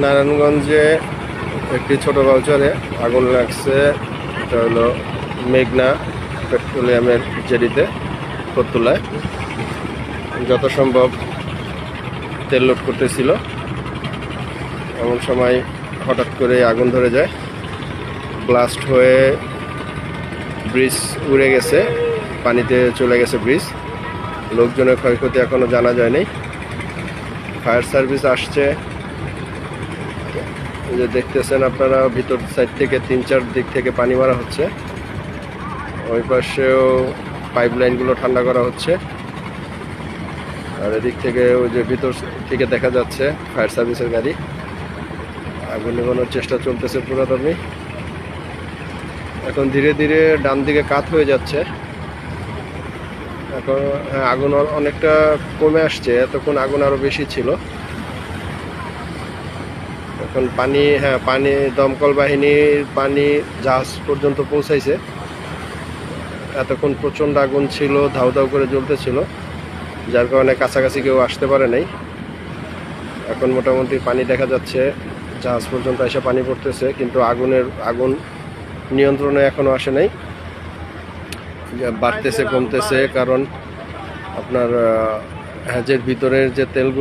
নারায়ণগঞ্জে একটি ছোট বাউচারে আগুন লাগছে। এটা হলো মেঘনা পেট্রোলিয়ামের জেডিতে করতুলায় যত সম্ভব তেল লোড করতেছিল। এমন সময় হঠাৎ করে আগুন ধরে যায়। ব্লাস্ট হয়ে ব্রিজ উড়ে গেছে। পানিতে চলে গেছে ব্রিজ। লোকজনের ক্ষয়ক্ষতি এখনও জানা যায়নি। ফায়ার সার্ভিস আসছে। যে দেখতেছেন আপনারা, ভিতর সাইড থেকে তিন চার দিক থেকে পানি মারা হচ্ছে। ওই পাশেও পাইপ লাইনগুলো ঠান্ডা করা হচ্ছে। আর এদিক থেকে ওই যে ভিতর থেকে দেখা যাচ্ছে ফায়ার সার্ভিসের গাড়ি। আগুন নেভানোর চেষ্টা চলতেছে পুরোদমে এখন ধীরে ধীরে ডান দিকে কাত হয়ে যাচ্ছে। এখন হ্যাঁ আগুন অনেকটা কমে আসছে। এতক্ষণ আগুন আরও বেশি ছিল। এখন পানি হ্যাঁ পানি, দমকল বাহিনীর পানি জাহাজ পর্যন্ত পৌঁছাইছে। এতক্ষণ প্রচণ্ড আগুন ছিল ধাউ ধাউ করে জ্বলতেছিল, যার কারণে কাছাকাছি কেউ আসতে পারে নাই। এখন মোটামুটি পানি দেখা যাচ্ছে, জাহাজ পর্যন্ত এসে পানি পড়তেছে, কিন্তু আগুনের, আগুন নিয়ন্ত্রণে এখনও আসে নাই। বাড়তেছে, কমতেছে, কারণ আপনার হ্যাজের ভিতরের যে তেলগুলো